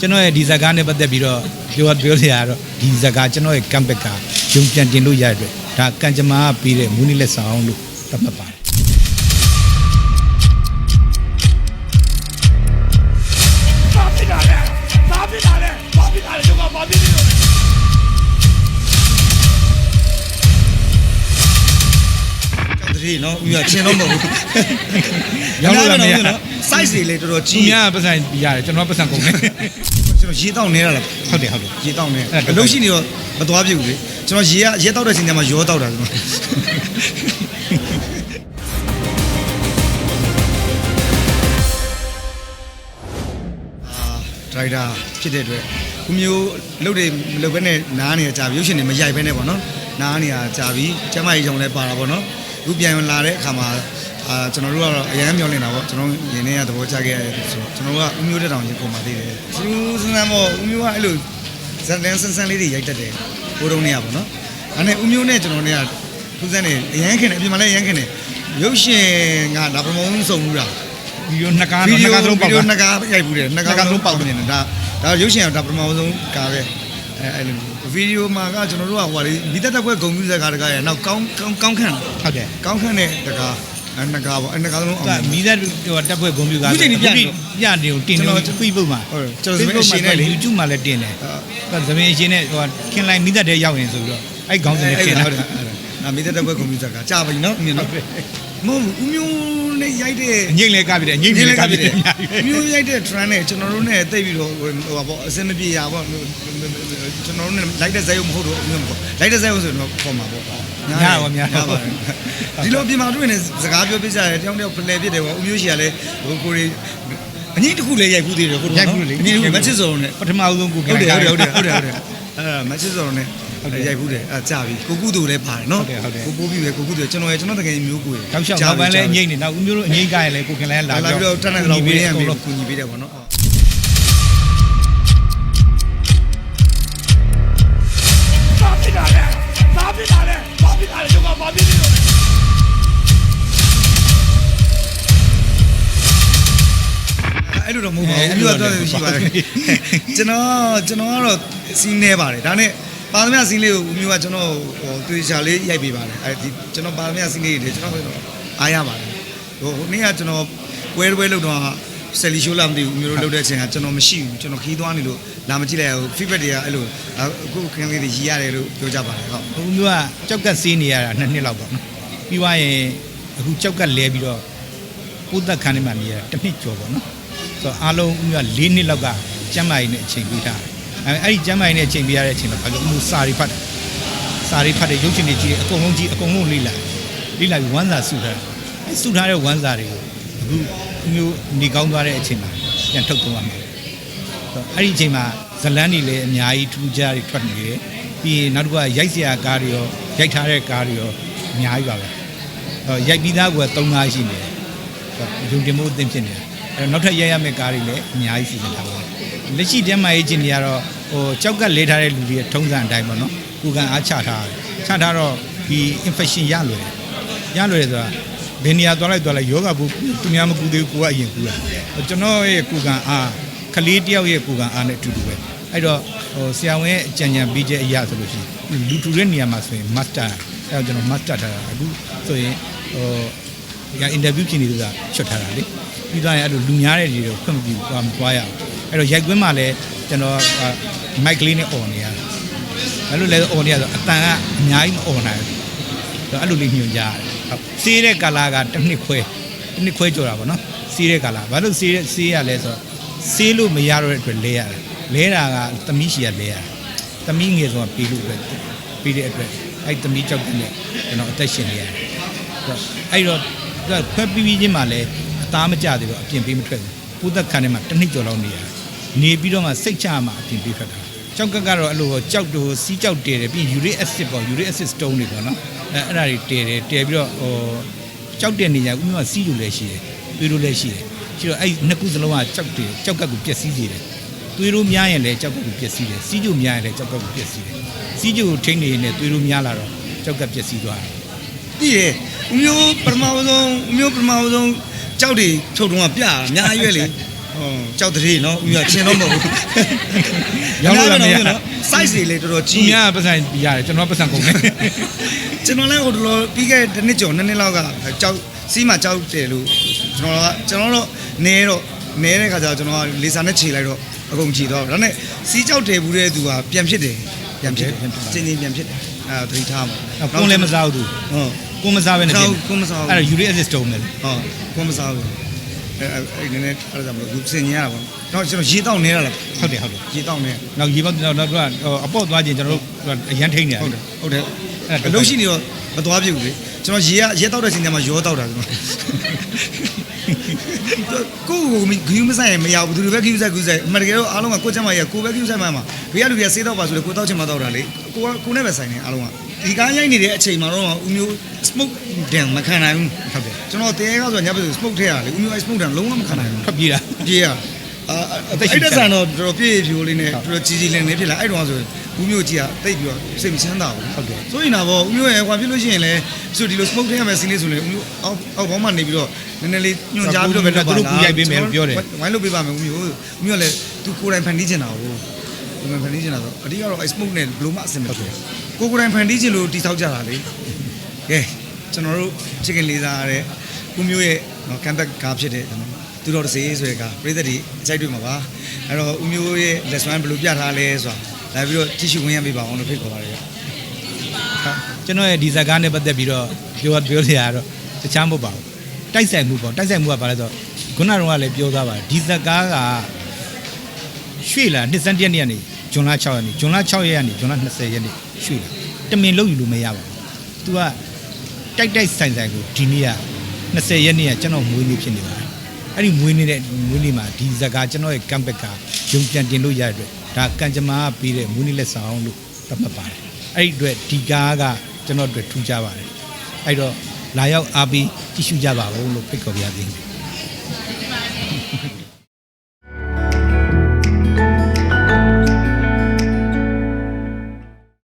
ကျွန်တော်ရဲ့ဒီဇာတ်ကားနဲ့ပတ်သက်ပြီးတော့ပြောပြောစရာကတော့ဒီဇာတ်ကားကျွန်တော်ရဲ့ comeback ကဂျုံပြန်တင်လို့ရတဲ့အတွက်ဒါကံကြမ္မာကပြီးတဲ့မူးနိလက်ဆောင်လို့သတ်မှတ်ပါတယ်ဘာဖြစ်တာလဲဘာဖြစ်တာလဲဘာဖြစ်တာလဲကျွန်တော်ဘာဖြစ်နေလို့လဲတတိနော်ဦးရချင်းတော့မဟုတ်ဘူးရောက်လို့လည်းမရနော် size တွေလည်းတော်တော်သူကြီးများပတ်စံရတယ်ကျွန်တော်ပတ်စံကုန်တယ်ကျွန်တော်ရေတောက်နေတာလားဟုတ်တယ်ဟုတ်တယ်ရေတောက်နေအဲ့ဒါအလုပ်ရှိနေတော့မသွားပြဘူးလေကျွန်တော်ရေကရေတောက်တဲ့ချိန်ကျမှရောတောက်တာကျွန်တော်အာဒရိုက်တာဖြစ်တဲ့အတွက်ခုမျိုးလုပ်တွေမလုပ်ဘဲနဲ့နားနေတာကြာပြီရုပ်ရှင်တွေမရိုက်ဘဲနဲ့ပေါ့နော်နားနေတာကြာပြီကျမကြီးကြောင့်လည်းပါတာပေါ့နော် အခုပြန်လာတဲ့အခါမှာအာကျွန်တော်တို့ကတော့အရန်မျောနေတာပေါ့ကျွန်တော်ရင်းနေရသဘောကျခဲ့ရတယ်ဆိုတော့ကျွန်တော်တို့ကဦးမျိုးတက်တောင်ရင်ပုံပါသေးတယ်စူးစမ်းစမ်းပေါ့ဦးမျိုးကအဲ့လိုဇန်တန်ဆန်းဆန်းလေးတွေရိုက်တတ်တယ်ဘိုးတုံးနေရပေါ့နော်အဲ့နဲ့ဦးမျိုးနဲ့ကျွန်တော်နဲ့ကထူးဆန်းနေအရန်ခင်တယ်အပြင်မှာလည်းအရန်ခင်တယ်ရုပ်ရှင်ကဒါပထမဆုံးစုံမှုတာဗီဒီယိုနှစ်ကားတော့နှစ်ကားသလုံးပေါက်ဗီဒီယိုတာနှစ်ကားရိုက်ဘူးတယ်နှစ်ကားနှစ်ကားလုံးလုံးပေါပေါက်က်နေတယ်ဒါဒါရုပ်ရှင်ကဒါပထမဆုံးကားပဲ အဲအဲ့လိုဗီဒီယိုမှာကကျွန်တော်တို့ကဟိုလေမိသက်တက်ပွဲဂုံပြူဇာကားတကားရဲ့နောက်ကောင်းကောင်းကောင်းခန့်ဟုတ်တယ်ကောင်းခန့်တဲ့တကားအဲနှစ်ကားပေါ့အဲနှစ်ကားလုံးအောင်ကမီးသက်တော့တက်ဖွဲ့ကွန်ပျူတာအခုချိန်ထိပြနေတော့ပြနေကိုတင်ကျွန်တော့တော် Facebook မှာဟုတ်တယ်ကျွန်တော်သမီးအရှင်နဲ့လေ YouTube မှာလည်းတင်တယ်အဲကသမင်းအရှင်နဲ့ဟိုခင်လိုက်မီးသက်တဲ့ရောက်ရင်ဆိုပြီးတော့အဲ့ခေါင်းစဉ်နဲ့အဲ့တင်ဒါတာဟုတ်တယ်နာမိသက်တက်ပွဲဂုံပြူဇာကားကြာပြီနော်မြင်နော် မဟုတ်ဘူးဦးမျိုးနဲ့ရိုက်တဲ့အငိမ့်လဲကပြီးတယ်အငိမ့်ဒီလဲလည်းကကပြီးပြတယ်ည့်မျိုးရိုက်တဲ့ trend နဲ့ကျွန်တော်တို့နဲ့တိတ်ပြီးတော့ဟိုပါပေါ့အစင်မပြေရပေါ့ကျွန်တော်တို့နဲ့လိုက်တဲ့ဇာတ်ရုပ်မဟုတ်တော့ဘူးမဟုတ်လိုက်တဲ့ဇာတ်ရုပ်ဆိုတော့ပေါ်မှာပေါ့ဒီလိုပြင်မာတွေ့နေစကားပြောပြကြတယ်တယောက်တယောက်ဖလှယ်ပြစ်တယ်ပေါ့ဦးမျိုးရှိကလည်းဟိုကိုရီအငိမ့်တစ်ခုလည်းရိုက်ဘူးသေးတယ်ဟုတ်တယ်နော်အငိမ့်မချစ်စော်နဲ့ပထမဆုံးကိုဟုတ်တယ်ဟုတ်တယ်ဟုတ်တယ်ဟုတ်တယ်ဟုတ်တယ်အဲမချစ်စော်နဲ့ ရိုက်ဘူးတယ်အဲကြာပြီကိုကုတူလည်းပါတယ်နော်ကိုပိုးပြီးပဲကိုကုတူကျွန်တော်ရဲ့ကျွန်တော်တကယ်မျိုးကိုတောက်လျှောက်နောက်ပိုင်းလဲအငိမ့်နေနောက်ဦးမျိုးတို့အငိမ့်ကရင်လဲကိုခင်လဲလာလာပြီးတော့တန်းတဲ့လောက်ဝင်းရံပြီးတော့ကူညီပေးတယ်ပေါ့နော်ဘာဖြစ်တာလဲဘာဖြစ်တာလဲဘာဖြစ်တာလဲကျွန်တော်ဘာဖြစ်နေလို့လဲအဲ့လိုတော့မဟုတ်ပါဘူးပြီးတော့တော့ရှိပါတယ်ကျွန်တော်ကျွန်တော်ကတော့စီးနေပါတယ်ဒါနဲ့ ပါသမျှစီးလေးကိုဦးမျိုးကကျွန်တော်ဟိုတွေ့ချာလေးရိုက်ပေးပါတယ်အဲဒီကျွန်တော်ပါသမျှစီးလေးတွေကျွန်တော်အားရပါတယ်ဟိုနေ့ကကျွန်တော်ပွဲပွဲလုပ်တော့ဆယ်လီရှိုးလာမသိဘူးဦးမျိုးတို့လုပ်တဲ့အချိန်ကကျွန်တော်မရှိဘူးကျွန်တော်ခီးသွားနေလို့လာမကြည့်လိုက်ဘူး feedback တွေကအဲ့လိုအခုခင်းလေးတွေရီးရတယ်လို့ပြောကြပါတယ်ဟုတ်ဦးမျိုးကကြောက်ကဆေးနေရတာနှစ်နှစ်လောက်ပေါ့နော်ပြီးသွားရင်အခုကြောက်ကလဲပြီးတော့ပိုးသက်ခန်းထဲမှာနေရတာတစ်နှစ်ကျော်ပေါ့နော်ဆိုတော့အားလုံးဦးမျိုးက၄နှစ်လောက်ကကျမ်းမာရေးနဲ့အချိန်ပေးထားတယ် အဲအဲ့ဒီကျမ်းမာရေးနဲ့အချိန်ပေးရတဲ့အချိန်မှာဘာလို့ဦးမျိုးစာရီဖတ်တယ်စာရီဖတ်တယ်ရုပ်ရှင်တွေကြည့်အကုန်လုံးကြည့်အကုန်လုံးလေ့လာလေ့လာပြီးဝမ်းစာစုထားတယ်အဲစုထားတဲ့ဝမ်းစာတွေကိုအခုဦးမျိုးနေကောင်းသွားတဲ့အချိန်မှာပြန်ထုတ်သုံးရမှာဆိုတော့အဲ့ဒီအချိန်မှာဇလန်းတွေလည်းအများကြီးထူးခြားတွေထွက်နေတယ်ပြီးရင်နောက်တစ်ခုကရိုက်စရာကားတွေရောရိုက်ထားတဲ့ကားတွေရောအများကြီးပါပဲအဲတော့ရိုက်ပြီးသားက3ကားရှိနေတယ်ဆိုတော့ယုံတင်မှုအသင်ဖြစ်နေတာ အဲတော့နောက်ထပ်ရိုက်ရမယ့်ကားတွေလည်းအများကြီးစီစဉ်ထားပါတယ်လက်ရှိတည်းမှာရေးချင်နေရတော့ဟိုကြောက်ကလဲထားတဲ့လူတွေရဲ့ထုံးစံအတိုင်းပေါ့နော်ကိုကန်အားချထားတယ်ချထားတော့ဒီ infection ရလွယ်တယ်ရလွယ်တယ်ဆိုတာဘယ်နေရာသွားလိုက်သွားလိုက်ယောဂဘူးသူများမကူသေးဘူးကိုကအရင်ကူတာကျွန်တော်ရဲ့ကိုကန်အားကလေးတယောက်ရဲ့ကိုယ်ကအားနဲ့အတူတူပဲအဲ့တော့ဟိုဆရာဝန်ရဲ့အကြံဉာဏ်ပေးချက်အရာဆိုလို့ရှိရင်လူထူတဲ့နေရာမှာဆိုရင် master အဲ့တော့ကျွန်တော် master ထားတာအခုဆိုရင်ဟိုဒီကအင်တာဗျူးပြင်နေလို့ကချွတ်ထားတာလေ ပြီးသွားရင်အဲ့လိုလူများတဲ့တွေတော့ခွင့်မပြုဘူးသွားမသွားရအောင်အဲ့တော့ရိုက်ကွင်းမှာလည်းကျွန်တော်မိုက်ကလေးနဲ့អော်နေရတယ်အဲ့လိုလဲអော်နေရဆိုအတန်ကအများကြီးမអော်နိုင်ဘူးအဲ့လိုလေးညွှန်ကြားရတယ်ဟုတ်စီးတဲ့ကာလာကတစ်နှစ်ခွဲတစ်နှစ်ခွဲကြော်တာပေါ့နော်စီးတဲ့ကာလာဘာလို့စီးတဲ့စီးရလဲဆိုတော့ ဆေးလို့မရတော့တဲ့အတွက်လဲရတယ်လဲတာကသမီးရှီကလဲရတယ်သမီးငယ်ဆုံးကပေးလို့ပဲပေးတဲ့အတွက်အဲ့သမီးကြောက်တဲ့ကျွန်တော်အသက်ရှင်နေရတယ်အဲ့တော့သူကခွဲပြီးပြီးချင်းမှလည်းအ သားမကျသေးတော့အပြင်ပေးမထွက်ဘူးပိုးသက်ခန်းထဲမှာတစ်နှစ်ကျော်လောက်နေရတယ်နေပြီးတော့မှစိတ်ချမှအပြင်ပေးထွက်တာကြောက်ကကတော့အဲ့လိုကြောက်တူစီးကြောက်တဲတယ်ပြီး uric acid ပေါ့ uric acid stone တွေပေါ့နော်အဲ့အဲ့ဒါတွေတဲတယ်တဲပြီးတော့ဟိုကြောက်တဲ့နေညာဥပမာစီးလို့လည်းရှိတယ်တွေးလို့လည်းရှိတယ်ရှိတော့အဲ့နှစ်ခုစလုံးကကြောက်တယ်ကြောက်ကကူပျက်စီးစေတယ်တွေးလို့များရင်လည်းကြောက်ကကူပျက်စီးတယ်စီးကြိုများရင်လည်းကြောက်ကကူပျက်စီးတယ်စီးကြိုကိုထိန်းနေရင်လည်းတွေးလို့များလာတော့ကြောက်ကပျက်စီးသွားတယ်တည်တယ်ဦးမျိုးပထမဆုံးဦးမျိုးပထမဆုံး ကြောက်တွေထုတ်တော့ပြတာအများကြီးပဲလေဟုတ်ကြောက်တည်းနော်ဦးရချင်းတော့မဟုတ်ဘူးရောက်လို့လည်းမရနော် size တွေလည်းတော်တော်သူကြီးများပတ်စံရတယ်ကျွန်တော်ပတ်စံကုန်တယ်ကျွန်တော်လည်းဟိုတော်တော်ပြီးခဲ့တဲ့နှစ်ကျော်နှစ်နှစ်လောက်ကကြောက်စီးမှာကြောက်တယ်လို့ကျွန်တော်ကကျွန်တော်တော့နဲတော့နဲတဲ့ခါကျတော့ကျွန်တော်ကလေစာနဲ့ခြေလိုက်တော့အကုန်ခြေတော့ဒါနဲ့စီးကြောက်တယ်ဘူးတဲ့သူကပြန်ဖြစ်တယ်ပြန်ဖြစ်တယ်ကျင်းချင်းပြန်ဖြစ်တယ်အဲဒါသတိထားမှာကွန်လည်းမစားဘူးသူဟုတ် ကွန်မစားပဲနဲ့စားပြင်ဘူးကွန်မစားဘူးအဲ့ဒါ uric acid တုံးတယ်ဟုတ်ကွန်မစားဘူးအဲအဲ့နည်းနည်းအဲ့ဒါကြောင့်မလို့စင်ញရတာပေါ့တော့ကျွန်တော်ရေတောက်နေတာလားဟုတ်တယ်ဟုတ်တယ်ရေတောက်နေနောက်ရေပေါက်တော့တော့သူကအပေါ့သွားခြင်းကျွန်တော်တို့အရန်ထိန်နေတယ်ဟုတ်တယ်ဟုတ်တယ်အဲ့ဒါအလုံးရှိနေတော့ မသွားပြဘူးလေကျွန်တော်ရေကရေတောက်တဲ့ချိန်ကျမှရောတောက်တာကျွန်တော်ကိုကိုဂယူမဆိုင်မရဘူးသူတွေပဲဂယူဆိုင်ဂယူဆိုင်အမှန်တကယ်တော့အားလုံးကကိုချက်မရကိုပဲဂယူဆိုင်မှမှာဘေးကလူတွေကစေးတော့ပါဆိုလေကိုတောက်ချင်မှတောက်တာလေကိုကကိုနဲ့ပဲဆိုင်နေအားလုံးကဒီကားရိုက်နေတဲ့အချိန်မှာတော့ဦးမျိုး smoke တန်မခံနိုင်ဘူးဟုတ်တယ်ကျွန်တော်တဲကဆိုညဘက် smoke ထည့်ရလေဦးမျိုး smoke တန်လုံးဝမခံနိုင်ဘူးထွက်ပြေးတာပြေးရအာအဲ့ဒါဆန်တော့တော်တော်ပြည့်ဖြိုးလေးနဲ့တော်တော်ကြီးကြီးလင်းနေဖြစ်လာအဲ့တော့ဆို ဦးမျိုးကြီးကတိတ်ပြီးတော့စိတ်မချမ်းသာဘူးဟုတ်တယ်ဆိုရင်တော့ဗောဦးမျိုးရဲ့ဟွာဖြစ်လို့ရှိရင်လည်းဆိုဒီလို smoke ထည့်ရမယ်စီးလေးဆိုရင်ဦးမျိုးအောက်အောက်ဘောင်းမှနေပြီးတော့နည်းနည်းလေးညွှန်ကြားပြီးတော့ပဲလုပ်ပါလားဝိုင်းလုပ်ပေးပါမယ်ဦးမျိုးဦးမျိုးလည်းသူကိုယ်တိုင်ဖန်တီးချင်တာကိုကိုယ်တိုင်ဖန်တီးချင်တာဆိုအဓိကတော့ smoke နဲ့ဘလို့မှအဆင်မပြေကိုကိုယ်တိုင်ဖန်တီးချင်လို့တိဆောက်ကြတာလေကဲကျွန်တော်တို့ chicken လေးစားရတဲ့ဦးမျိုးရဲ့နော်ကန်ဘက်ကားဖြစ်တဲ့သူတော်တစေးဆိုတဲ့ကားပြည်သက်ဒီအကြိုက်တွေ့မှာပါအဲ့တော့ဦးမျိုးရဲ့ lesson ဘယ်လိုပြထားလဲဆိုတာ လာပြီးတော့ကြည့်ရှုဝင်ရပေးပါအောင်လို့ဖိတ်ခေါ်ပါတယ်ကျွန်တော်ရဲ့ဒီဇာကားနဲ့ပတ်သက်ပြီးတော့ပြောပြောစရာတော့တခြားမဟုတ်ပါဘူးတိုက်ဆိုင်မှုပေါ့တိုက်ဆိုင်မှုကဘာလဲဆိုတော့ခုနကတော့လည်းပြောသားပါတယ်ဒီဇာကားကရွှေ့လာနှစ်စန်းတရက်နေ့ကနေဂျွန်လ6ရက်နေ့ဂျွန်လ6ရက်ကနေဂျွန်လ20ရက်နေ့ရွှေ့လာတမင်လုံးယူလို့မရပါဘူး။ तू ကတိုက်တိုက်ဆိုင်ဆိုင်ကိုဒီနေ့က20ရက်နေ့ကကျွန်တော်မွေးနေ့ဖြစ်နေပါတယ်။အဲ့ဒီမွေးနေ့တဲ့မွေးနေ့မှာဒီဇာကားကျွန်တော်ရဲ့ကမ်ဘက်ကယုံပြန်တင်လို့ရတဲ့အတွက် ဒါကံကြမ္မာကပေးတဲ့မွေးနေ့လက်ဆောင်လို့သတ်မှတ်ပါတယ်။အဲ့ဒီအတွက်ဒီကားကကျွန်တော်အတွက်ထူးခြားပါတယ်။အဲ့တော့လာရောက်အားပေးကြည့်ရှုကြပါဦးလို့ဖိတ်ခေါ်ပါရစေ။